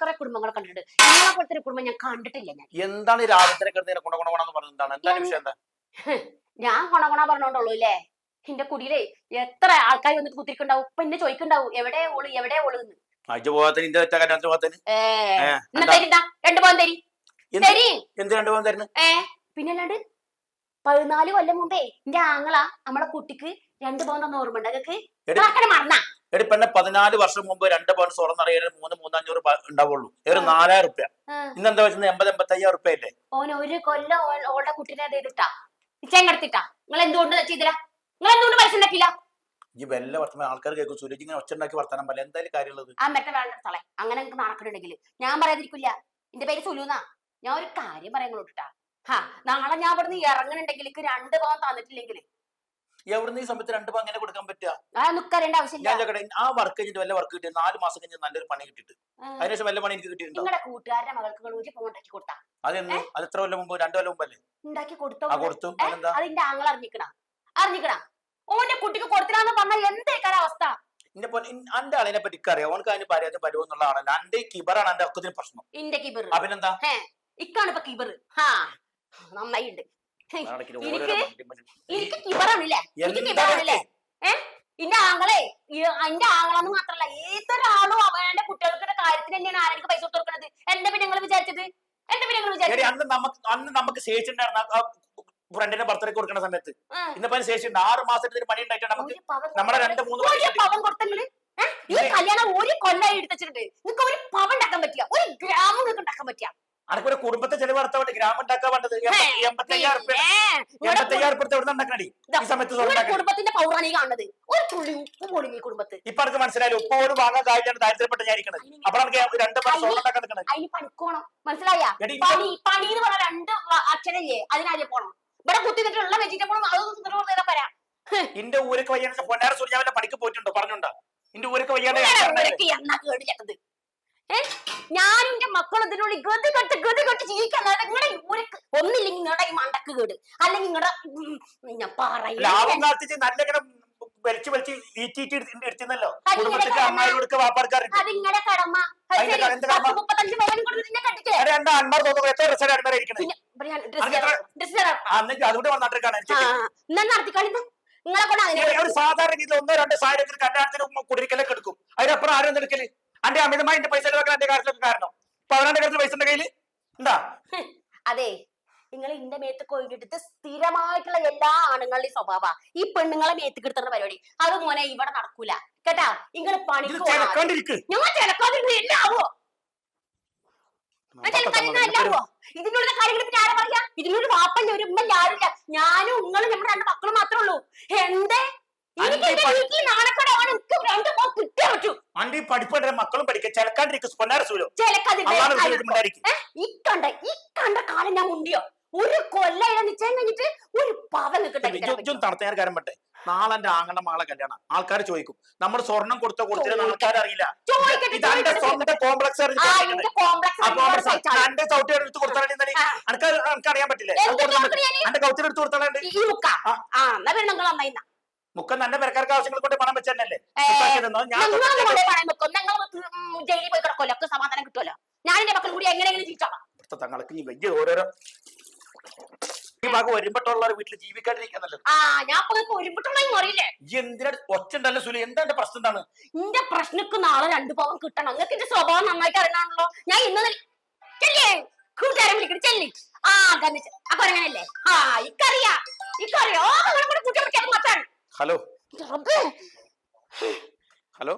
കുറെ കുടുംബങ്ങൾ കണ്ടിട്ടുണ്ട്. നിങ്ങളെ പോലത്തെ ഒരു കുടുംബം ഞാൻ കണ്ടിട്ടില്ല ഞാൻ. എന്താണ് പറഞ്ഞത്? എന്താണ്? എന്താണ് വിഷയം എന്താ? ഞാൻ ഗുണഗുണ പറഞ്ഞോണ്ടുള്ളൂ അല്ലേ എന്റെ കുടിയിലെ എത്ര ആൾക്കാർ വന്നിട്ട് കുത്തിരിക്കുണ്ടാവും ഇപ്പൊ എന്നെ ചോദിക്കണ്ടാവും എവിടെ ഓൾ? എവിടെ ഓൾ? എന്ന്. പോകാത്തന് ഇന്റെ തെറ്റാ പോകാത്തന്? രണ്ടു പോകാൻ തരി. എന്ത്? തരി. എന്ത് രണ്ടു പോകാൻ തരുന്നു? ഏ പിന്നെ അല്ലാണ്ട് പതിനാല് കൊല്ലം മുമ്പേ എന്റെ ആങ്ങള നമ്മളെ കുട്ടിക്ക് രണ്ട് പവൻ തന്ന ഓർമ്മ. മറന്ന. എടി പെണ്ണെ പതിനാല് വർഷം മുമ്പ് രണ്ട് പവൻ സ്വർണം അറിയാൻ മൂന്ന് മൂന്നഞ്ഞൂറ് ഉണ്ടാവുള്ളൂ. ഒരു നാലായിരം റുപ്യ. ഇന്നെന്താ വെച്ചാൽ എൺപത് എൺപത്തി അയ്യായിരം റുപ്യ അല്ലേ? ഓൻ ഒരു കൊല്ലം ഓടെ ഓളുടെ കുട്ടീനെ ചെയ്തിട്ടാ. നിങ്ങൾ എന്തുകൊണ്ട് ചെയ്തില്ല? നിങ്ങൾ എന്തുകൊണ്ട് പൈസ ഉണ്ടാക്കില്ല ഈ വല്ല വർത്തമാനം ആൾക്കാർ കേൾക്കും. സുരജ് ഇങ്ങനെ ഒച്ച ഉണ്ടാക്കി വർത്താനം പോലെ എന്തായാലും കാര്യമുള്ളത്? ആ മെറ്റ വേണ്ടത്തോളെ അങ്ങനെ നിങ്ങൾക്ക് നടക്കണുണ്ടെങ്കിൽ ഞാൻ പറയാതിരിക്കില്ല. എന്റെ പേര് സുലൂന്നാ. ഞാൻ ഒരു കാര്യം പറയാൻ കൊണ്ടിട്ടാ ഹാ നാളെ ഞാൻ ഇവിടുന്ന് ഇറങ്ങണുണ്ടെങ്കിൽ രണ്ട് പവൻ തന്നിട്ടില്ലെങ്കിൽ എവിടുന്ന് ഈ സമയത്ത് രണ്ട് അങ്ങനെ കൊടുക്കാൻ പറ്റുക? ആ ഞാൻ വർക്ക് കഴിഞ്ഞിട്ട് വല്ല വർക്ക് കിട്ടിയത് നാല് മാസം കഴിഞ്ഞ് നല്ലൊരു പണി കിട്ടിയിട്ട്. അതിനുശേഷം വല്ല പണി എനിക്ക് കിട്ടിയിട്ടുണ്ടോ അതെന്ന് അത് എത്ര കൊല്ലം മുമ്പ്? രണ്ടു കൊല്ലം മുമ്പല്ലേ? കൊടുത്തോ അതിന്റെ ആങ്ങൾ അറിഞ്ഞിക്കണ. അറിഞ്ഞിക്കണ. ഓന്റെ കുട്ടിക്ക് കൊടുത്തില്ലാന്ന് പറഞ്ഞാൽ എന്തേക്കാര അവസ്ഥ? എന്റെ പോലെ എന്റെ ആളിനെ പറ്റി അറിയാം? ഓനക്ക് അതിന് പരാതി പരുവെന്നുള്ള ആളല്ല. എന്റെ കിബറാണ് എന്റെ ഒക്കത്തിന് പ്രശ്നം. ഇന്റെ കിബർ അവനെന്താ ഇക്കാണ് ഇപ്പൊ കിബർ ഹാ എനിക്ക് കിബറാണില്ലേ? എനിക്ക് കിബറാണില്ലേ? ഏ? ഇന്റെ ആങ്ങളെ എന്റെ ആങ്ങളെന്ന് മാത്രല്ല ഏതൊരാളും അവന്റെ കുട്ടികൾക്ക് കാര്യത്തിന് തന്നെയാണ് ആരെങ്കിലും പൈസ കൊടുക്കുന്നത് എന്റെ പിന്നെ നിങ്ങൾ വിചാരിച്ചത്? എന്റെ പിന്നെ നിങ്ങൾ വിചാരിച്ചത്? അന്ന് നമുക്ക് അന്ന് നമുക്ക് ശേഷിണ്ടായിരുന്നു ഫ്രണ്ടിന്റെ ബർത്ത്ഡേ കൊടുക്കുന്ന സമയത്ത്. ഇന്നിപ്പോ ശേഷിണ്ട് ആറ് മാസത്തിന് പണി ഉണ്ടായിട്ട് നമുക്ക് നമ്മളെ രണ്ട് മൂന്ന് പവൻ കൊടുത്തങ്ങൾ ഈ? കല്യാണം ഒരു കൊല്ലായി എടുത്തിട്ടുണ്ട് നിങ്ങൾക്ക് ഒരു പവൻ ഉണ്ടാക്കാൻ പറ്റിയ ഒരു ഗ്രാമം നിങ്ങൾക്ക് ഉണ്ടാക്കാൻ പറ്റിയ അനക്ക് ഒരു കുടുംബത്തെ ചെലവ് നടത്താൻ വേണ്ടി ഗ്രാമം ഉണ്ടാക്കാൻ വേണ്ടത് എൺപത്തയ്യായിരം എവിടെ ഉണ്ടാക്കണടി? ഈ സമയത്ത്. കുടുംബത്തിന്റെ പൗറാണ് ഈ ഒരു തുള്ളി ഉപ്പ് പോലും ഈ കുടുംബത്ത്. ഇപ്പൊ എനിക്ക് മനസ്സിലായാലും ഉപ്പ പോലും വാങ്ങാൻ കാര്യമാണ് ദാരിദ്ര്യപ്പെട്ട് ഞാൻ ഇരിക്കണത് അപ്പോൾ എനിക്ക് രണ്ട് പണം സ്വർണം ഉണ്ടാക്കാൻ നിൽക്കണത് അതിന് പണിക്കോണം. മനസ്സിലായ? പണി പണി എന്ന് പറഞ്ഞ രണ്ട് അക്ഷരല്ലേ അതിനാദ്യം പോണം? ഇവിടെ കുത്തി നിന്നിട്ടുള്ള വെജിറ്റബിളും അതൊന്നും പറയാം ഇന്റെ ഊരൊക്കെ വയ്യാണ്ട് പൊന്നാര സൂര്യാവന്റെ പണിക്ക് പോയിട്ടുണ്ടോ? പറഞ്ഞുണ്ടോ ഇന്റെ ഊരൊക്കെ വയ്യാണ്ട്. കേടില്ലാത്തത് ഏ? ഞാനും എന്റെ മക്കളും ഇതിനുള്ളിൽ ഗതി കെട്ട് ഗതി കെട്ട് ജീവിക്കാൻ നിങ്ങളുടെ ഊരക്ക് ഒന്നില്ലെങ്കിൽ നിങ്ങളുടെ ഈ മണ്ടക്ക് കേട്. അല്ലെങ്കിൽ നിങ്ങളുടെ ഞാൻ ലാഭം പറയില്ല കാത്തിച്ച് നല്ല ഇങ്ങനെ വലിച്ചു വലിച്ച് ഈറ്റീറ്റ് എടുത്തിരുന്നല്ലോ അത് കുടുംബത്തിന്റെ ഇങ്ങനെ അമ്മായിയോടൊക്കെ വാപ്പാർക്കാർക്ക്. അത് നിങ്ങളുടെ കടമ അത് അതിന്റെ ശരി, ക- എന്ത് കടമ? പത്ത് മുപ്പത്തഞ്ച് പവൻ കൊടുത്തിട്ട് എന്നെ കെട്ടിച്ചേ. അരെ എന്റെ അണ്ണാർ തോന്നുന്നു? എത്ര പിന്നെ ഞാൻ ഡ്രസ് അതിന് ഡ്രസ് തരാം അതുകൊണ്ട് വന്നിട്ടാണ് ആ എന്നാ നടത്തിക്കളി നിങ്ങളെ കൊണ്ട് അതിനെ ഒരു സാധാരണ രീതിയിൽ ഒന്നോ രണ്ടോ സാഹചര്യത്തിൽ കല്യാണത്തിന് കുടിരിക്കലൊക്കെ എടുക്കും. അതിനപ്പുറം ആരും ഒന്നും എടുക്കൽ? അന്റെ അമിതമായി എന്റെ പൈസ ചെലവാക്കാൻ കാര്യത്തിലൊക്കെ കാരണം. ഇപ്പൊ അവനാന്റെ കാര്യത്തിൽ പൈസ എന്റെ കയ്യിൽ എന്താ? അതെ നിങ്ങൾ ഇന്റെ മേത്ത് കൊയിലെടുത്ത് സ്ഥിരമായിട്ടുള്ള എല്ലാ ആണുങ്ങളുടെയും സ്വഭാവ. ഈ പെണ്ണുങ്ങളെ മേത്ത് കിടത്തുന്ന പരിപാടി. അത് മോനെ ഇവിടെ നടക്കൂല. കേട്ടാ? നിങ്ങൾ പണി ഞാൻ എല്ലാവോ ഇതിനുള്ള കാര്യങ്ങൾ പിന്നെ ആരാ പറയാ. ഇതിനൊരു വാപ്പല്ല ഒരു ഉമ്മല്ല ആരുമില്ല. ഞാനും നിങ്ങളും നമ്മുടെ രണ്ട് മക്കളും മാത്രമേ ഉള്ളൂ. എന്തേ? ഈ പഠിപ്പേണ്ട മക്കളും പഠിക്കുക ചെലക്കാണ്ടിരിക്കും പൊന്നാര സൂലോ അതാണ് ചിലക്കാതിരുന്ന ഉണ്ടായിരിക്കും ഈ കണ്ട ഈ കണ്ട കാലം ഞാൻ മുണ്ടിയോ? ഒരു കൊല്ലം നിശ്ചയം കഴിഞ്ഞിട്ട് ഒരു പവൻ പറ്റേ. നാളെ എന്റെ ആങ്ങളുടെ മകളെ കല്യാണം. ആൾക്കാർ ചോദിക്കും നമ്മൾ സ്വർണം കൊടുത്ത കൊടുത്തില്ല ആൾക്കാർ അറിയില്ല സ്വന്തം കോംപ്ലക്സ് എന്റെ എടുത്ത് അനക്ക് അറിയാൻ പറ്റില്ലേ. എന്റെ കൗത്തിൽ എടുത്ത് കൊടുത്താലുണ്ട് മുക്ക ആ. ആ നല്ല പെരക്കാർക്ക് ആവശ്യങ്ങൾ കൊണ്ട് പണം വെച്ചല്ലേ ഞാൻ ഞങ്ങൾ കൊണ്ടേ പറയാൻ വെക്കും. ഞങ്ങൾ ജയിലിൽ പോയി കിടക്കുമല്ലോ ഒക്കെ സമാധാനം കിട്ടുമല്ലോ ഞാൻ എന്റെ മക്കൾ കൂടി എങ്ങനെയെങ്കിലും ജീവിച്ചോളാം? ഇവിടുത്തെ തങ്ങൾക്ക് ഇനി വലിയ ഓരോരോ ഈ ഭാഗം വീട്ടിൽ ജീവിക്കാണ്ടിരിക്കുന്നല്ലോ? ആ ഞാൻ ഇപ്പൊ നിങ്ങൾക്ക് ഒരുമിട്ടുള്ള അറിയില്ലേ? ഈ എന്തിനാ ഒച്ച സുലി? എന്താ എന്റെ പ്രശ്നം എന്താണ്? എന്റെ പ്രശ്നക്ക് നാളെ രണ്ടു പവൻ കിട്ടണം. നിങ്ങൾക്ക് എന്റെ സ്വഭാവം നന്നായിട്ട് അറിയണമല്ലോ ഞാൻ ഇന്ന് ചെല്ലേ. കൂട്ടുകാരെ വിളിക്കണം ചെല്ലി. ആ തന്നെ അപ്പൊ അങ്ങനെയല്ലേ ആ ഇക്കറിയാ. ഇക്കറിയാ. കൂടെ കൂട്ടി മച്ചാൻ ഹലോ. ഹലോ.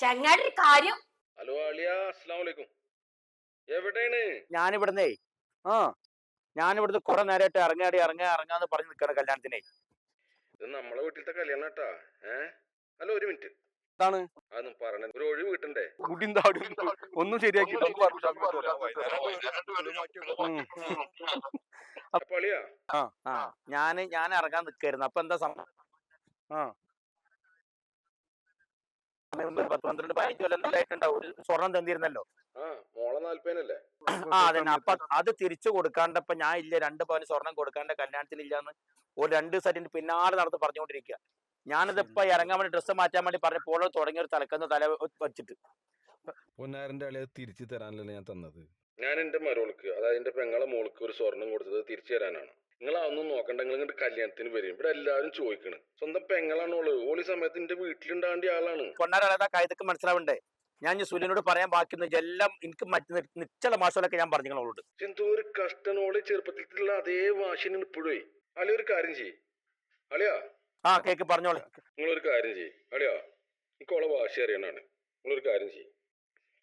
ചങ്ങാടി കാര്യം. ഹലോ അളിയ അസ്സലാമു അലൈക്കും. എവിടെയാണ്? ഞാനിവിടുന്നേ. ആ ഞാനിവിടുന്ന് കുറെ നേരമായിട്ട് ഇറങ്ങാടി ഇറങ്ങാ ഇറങ്ങാന്ന് പറഞ്ഞു നിൽക്കണ കല്യാണത്തിനെ. ഇത് നമ്മളെ വീട്ടിലത്തെ കല്യാണം കേട്ടാ. ഏ? ഹലോ ഒരു മിനിറ്റ്. എന്താണ്? അതൊന്നും പറഞ്ഞ ഒരു ഒഴിവ് കിട്ടണ്ടേ? ഒന്നും ശരിയാക്കി അപ്പൊ അളിയ. ആ ഞാൻ ഞാൻ ഇറങ്ങാൻ നിൽക്കായിരുന്നു അപ്പൊ എന്താ സംഭവം ആ. ഒരു പത്ത് പന്ത്രണ്ട് പതിനഞ്ച് കൊല്ലം ആയിട്ടുണ്ടാവും ഒരു സ്വർണം തന്നിരുന്നല്ലോ. ആ അപ്പൊ അത് തിരിച്ചു കൊടുക്കാണ്ടപ്പ ഞാൻ ഇല്ല രണ്ട് പവന് സ്വർണം കൊടുക്കാണ്ട കല്യാണത്തിന് ഇല്ലാന്ന് ഒരു രണ്ട് സെറ്റിന് പിന്നാലെ നടന്ന് പറഞ്ഞുകൊണ്ടിരിക്കുക ഞാനിതിപ്പോ ഇറങ്ങാൻ വേണ്ടി ഡ്രസ്സ് മാറ്റാൻ വേണ്ടി പറഞ്ഞപ്പോൾ തുടങ്ങിയ ഒരു തലക്കന്ന് തല വെച്ചിട്ട്. പൊന്നാരന്റെ അളിയത് തിരിച്ചു തരാനല്ലേ ഞാൻ തന്നത്? ഞാൻ എന്റെ മരോൾക്ക് അതായത് എന്റെ പെങ്ങളെ മോൾക്ക് ഒരു സ്വർണം കൊടുത്തത് തിരിച്ചു തരാനാണ്. നിങ്ങൾ അതൊന്നും നോക്കണ്ട നിങ്ങൾ ഇങ്ങോട്ട് കല്യാണത്തിന് വരും. ഇവിടെ എല്ലാവരും ചോദിക്കണം. സ്വന്തം പെങ്ങളാണ് ഓൾ ഓളി സമയത്ത് എന്റെ വീട്ടിലുണ്ടാവേണ്ട ആളാണ്. കൊണ്ടാടാ കായതൊക്കെ മനസ്സിലാവണ്ടേ? ഞാൻ സുനിനോട് സുലിനോട് പറയാൻ ബാക്കി എല്ലാം എനിക്ക് മറ്റു നിശ്ചല മാസമൊക്കെ ഞാൻ പറഞ്ഞു പക്ഷെ എന്തോ ഒരു കഷ്ടം. ഓളി ചെറുപ്പത്തിലുള്ള അതേ വാശിന് ഇപ്പോഴേ. അളിയ ഒരു കാര്യം ചെയ്യ്. അളിയാ. ആ കേക്ക് പറഞ്ഞോളെ. നിങ്ങളൊരു കാര്യം ചെയ്യ്. അളിയാ എനിക്ക് ഓളെ വാശി അറിയണാണ് നിങ്ങളൊരു കാര്യം ചെയ്യ്.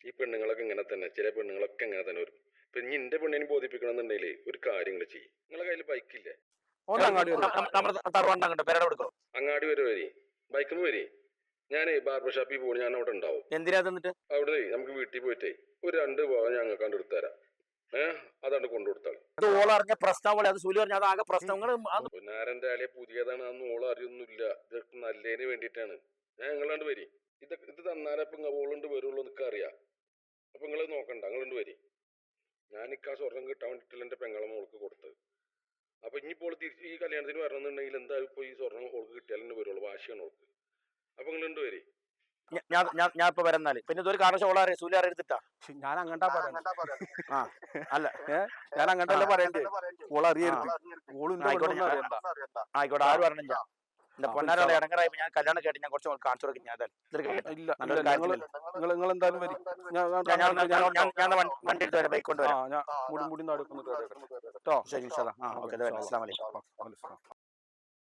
ഈ പെണ്ണുങ്ങളൊക്കെ ഇങ്ങനെ തന്നെ ചില പെണ്ണുങ്ങളൊക്കെ ഇങ്ങനെ തന്നെ വരും. ഇപ്പൊ ഇനി എന്റെ പെണ്ണിനെ ബോധിപ്പിക്കണം എന്നുണ്ടെങ്കിൽ ഒരു കാര്യം കൂടെ ചെയ്യും. നിങ്ങളെ കയ്യിൽ ബൈക്കില്ലേ ഓൻ അങ്ങാടി വരും. വരെ വരി. ബൈക്ക് വരി. ഞാൻ ബാർബർ ഷാപ്പിൽ പോകും ഞാൻ അവിടെ ഉണ്ടാവും. എന്തിനാ തന്നിട്ട് അവിടെ നമുക്ക് വീട്ടിൽ പോയിട്ടേ ഒരു രണ്ട് പോകാൻ ഞങ്ങൾ കണ്ട് എടുത്തുതരാം. ഏഹ് അതാണ്ട് കൊണ്ടുകൊടുത്താൾ അത് ഓളറിഞ്ഞ പ്രശ്നം അത് സുലി പറഞ്ഞ അത് ആകെ പ്രശ്നങ്ങൾ പൊന്നാരന്റെ ആളെ പുതിയതാണ്. അന്ന് ഓളം അറിയൊന്നുമില്ല. ഇതൊക്കെ നല്ലതിന് വേണ്ടിയിട്ടാണ്. ഞാൻ നിങ്ങളാണ്ട് വരി. ഇത് ഇത് തന്നാലേ ഇപ്പൊ ഓളുണ്ട് വരുള്ളൂ എന്നൊക്കെ അറിയാം അപ്പൊ നിങ്ങൾ നോക്കണ്ട. നിങ്ങളുണ്ട് വരി. ഞാൻ ഇക്കാ സ്വർണം കിട്ടാൻ വേണ്ടിയിട്ടില്ല എന്റെ പെങ്ങളെ മോൾക്ക് കൊടുത്തത് അപ്പൊ ഇനിയിപ്പോൾ തിരിച്ച് ഈ കല്യാണത്തിന് വരണമെന്നുണ്ടെങ്കിൽ എന്താ ഇപ്പൊ ഈ സ്വർണം ഓൾക്ക് കിട്ടിയാലേ വരുള്ളൂ വാശിയാണ് ഓൾക്ക്. അപ്പൊ നിങ്ങൾ ഉണ്ട് ഞാൻ ഞാൻ ഞാൻ ഇപ്പൊ വരുന്നാൽ പിന്നെ ഇതൊരു കാരണം ഓളറിയ സൂര്യ അറിയത്തിട്ടാ ഞാൻ അങ്ങണ്ടാ പറയാ ആ അല്ല ഞാൻ അങ്ങട്ടല്ലേ പറയണ്ടേ ഓൾ അറിയരുത്. ഓളും ആയിക്കോട്ടെ, ആയിക്കോട്ടെ ആര് പറഞ്ഞില്ല എന്റെ ആ, പൊന്നാരോടെ ഇടങ്ങറായി ഞാൻ കല്യാണം കേട്ട് ഞാൻ കുറച്ച് കാണിച്ചു കൊടുക്കും. ഞാൻ നിങ്ങൾ എന്തായാലും വരും. ഞാൻ വണ്ടി- എടുത്ത് വരാം ബൈക്ക് കൊണ്ടുവരാം മുടി മുടി നടുക്കുന്നത് കേട്ടോ ശരി അസ്സാം വലൈക്കും